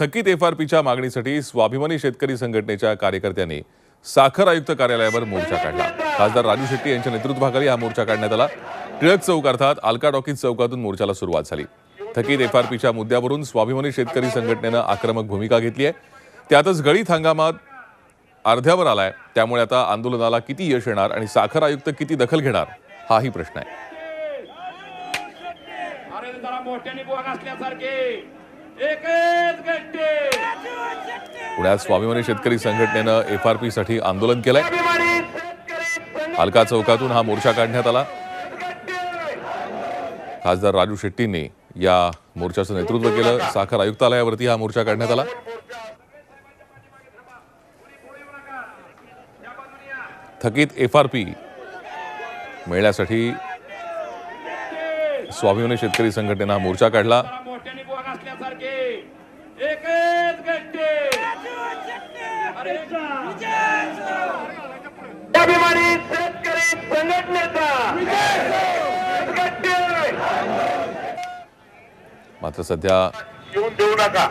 थकीत F R पीच्या मागणीसाठी स्वाभिमानी शेतकरी संघटनेच्या कार्यकर्त्यांनी साखर आयुक्त कार्यालयावर मोर्चा काढला. खासदार राजू शेट्टी यांच्या नेतृत्वाखाली हा मोर्चा काढण्यात आला. टिळक चौक अर्थात आल्का टॉकीज चौकातून मोर्चाला सुरुवात झाली. थकीत एफ आर पीच्या मुद्द्यावरून स्वाभिमानी शेतकरी संघटनेनं आक्रमक भूमिका घेतली आहे. त्यातच गळीत हंगामात अर्ध्यावर आलाय. त्यामुळे आता आंदोलनाला किती यश येणार आणि साखर आयुक्त किती दखल घेणार हाही प्रश्न आहे. पुण्यात स्वाभिमानी शेतकरी संघटनेनं एफ आर पी साठी आंदोलन केलंय. अलका चौकातून हा मोर्चा काढण्यात आला. खासदार राजू शेट्टींनी या मोर्चाचं नेतृत्व केलं. साखर आयुक्तालयावरती हा मोर्चा काढण्यात आला. थकीत एफ आर पी मिळण्यासाठी स्वाभिमानी शेतकरी संघटनेनं हा मोर्चा काढला. असल्यासारखे एकच गट्टे. अरे अभिमानी शेतकरी संघटनेचा गट्टे. मात्र सध्या येऊन देऊ नका.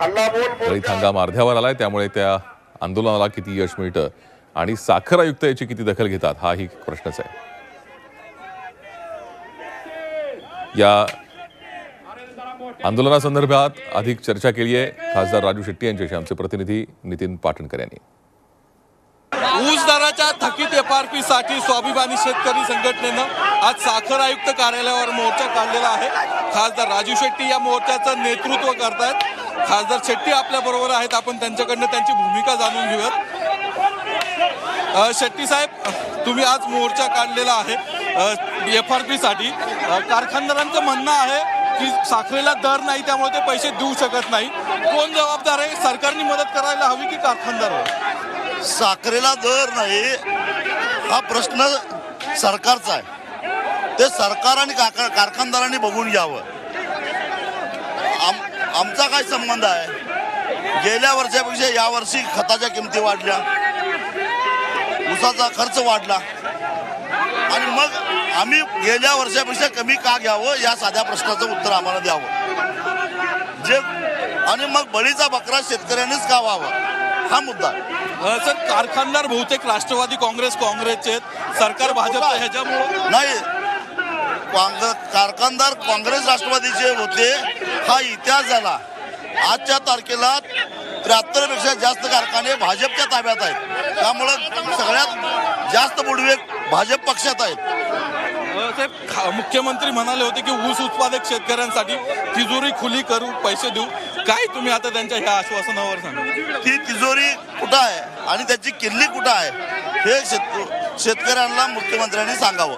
हंगाम अर्ध्यावर आलाय त्यामुळे त्या आंदोलनाला किती यश मिळतं आणि साखर आयुक्त याची किती दखल घेतात हाही प्रश्नच आहे. या आंदोलनासंदर्भात अधिक चर्चा केली आहे खासदार राजू शेट्टी यांच्याशी आमचे प्रतिनिधी नितीन पाटणकर यांनी. ऊस दराच्या थकीत एफ आर पी साठी स्वाभिमानी शेतकरी संघटनेनं आज साखर आयुक्त कार्यालयावर मोर्चा काढलेला आहे. खासदार राजू शेट्टी या मोर्चाचं नेतृत्व करतायत. खासदार शेट्टी आपल्या बरोबर आहेत. आपण त्यांच्याकडनं त्यांची भूमिका जाणून घेऊयात. शेट्टी साहेब तुम्ही आज मोर्चा काढलेला आहे. एफ आर पी साठी कारखानदारांचं म्हणणं आहे की साखरेला दर नाही त्यामुळे ते पैसे देऊ शकत नाही. कोण जबाबदार आहे? सरकारने मदत करायला हवी की कारखानदार हो? साखरेला दर नाही हा प्रश्न सरकारचा आहे. ते सरकार आणि कारखानदारांनी बघून घ्यावं. आम आमचा काय संबंध आहे? गेल्या वर्षापेक्षा यावर्षी खताच्या किमती वाढल्या. उसाचा खर्च वाढला. आणि मग आम्ही गेल्या वर्षापेक्षा कमी का घ्यावं या साध्या प्रश्नाचं उत्तर आम्हाला द्यावं. जे आणि मग बळीचा बकरा शेतकऱ्यांनीच का व्हावा हा मुद्दा. सर कारखानदार बहुतेक राष्ट्रवादी काँग्रेस काँग्रेसचे सरकार भाजप ह्याच्यामुळं? नाही. काँग्रेस कारखानदार काँग्रेस राष्ट्रवादीचे होते. हा इतिहास झाला. आजच्या तारखेला त्र्याहत्तरपेक्षा जास्त कारखाने भाजपच्या ताब्यात आहेत. त्यामुळं सगळ्यात जास्त बुडवे भाजप पक्षात आहेत. साहेब मुख्यमंत्री म्हणाले होते की ऊस उत्पादक शेतकऱ्यांसाठी तिजोरी खुली करू पैसे देऊ. काय तुम्ही आता त्यांच्या ह्या आश्वासनावर सांगा? ती तिजोरी कुठं आहे आणि त्याची किल्ली कुठं आहे हे शेत शेतकऱ्यांना मुख्यमंत्र्यांनी सांगावं.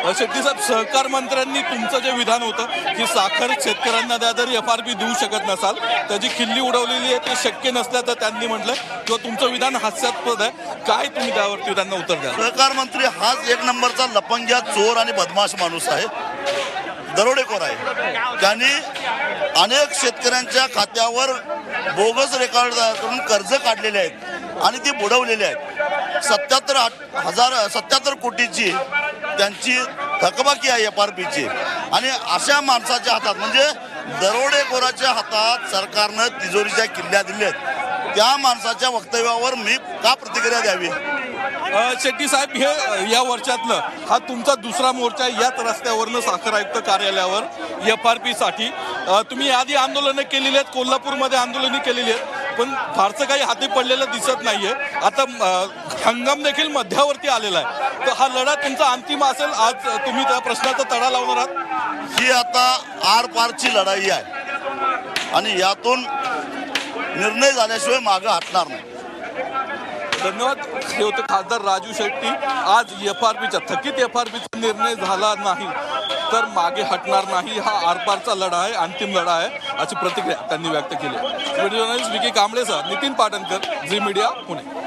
शेट्टी साहेब सहकार मंत्र्यांनी तुमचं जे विधान होतं की साखर शेतकऱ्यांना द्या जरी एफ आर पी देऊ शकत नसाल त्याची खिल्ली उडवलेली आहे ते शक्य नसल्याचं त्यांनी म्हटलं किंवा तुमचं विधान हास्यास्पद आहे काय तुम्ही त्यावरती त्यांना उत्तर द्या सहकार मंत्री हाच एक नंबरचा लपंग्या चोर आणि बदमाश माणूस आहे. दरोडेखोर आहे. त्यांनी अनेक शेतकऱ्यांच्या खात्यावर बोगस रेकॉर्ड करून कर्ज काढलेले आहेत आणि ती बुडवलेले आहेत. सत्याहत्तर हजार सत्याहत्तर कोटीची त्यांची थकबाकी आहे एफ आर पीची. आणि अशा माणसाच्या हातात म्हणजे दरोडेखोराच्या हातात सरकारनं तिजोरीच्या किल्ल्या दिल्या आहेत. त्या माणसाच्या वक्तव्यावर मी का प्रतिक्रिया द्यावी? शेट्टी साहेब हे या वर्षातलं हा तुमचा दुसरा मोर्चा आहे याच रस्त्यावरनं साखर आयुक्त कार्यालयावर एफ आर पीसाठी. तुम्ही आधी आंदोलनं केलेली आहेत कोल्हापूरमध्ये आंदोलनं केलेली आहेत. पण फारसं काही हाती पडलेलं दिसत नाहीये. आता हंगाम देखील मध्यावरती आलेला आहे. तर हा लढा तुमचा अंतिम असेल आज तुम्ही त्या प्रश्नाचा तडा लावणार आहात? ही आता आर पारची लढाई आहे. आणि यातून निर्णय झाल्याशिवाय मागं हटणार नाही. धन्यवाद. हे होते खासदार राजू शेट्टी. आज एफ आर पीच्या थकीत एफ आर पीचा निर्णय झाला नाही तर मागे हटणार नाही. हा आरपारचा लढा आहे अंतिम लढा आहे अशी प्रतिक्रिया त्यांनी व्यक्त केली. Video journalist Vicky Kamble sir Nitin Patankar Zee media Pune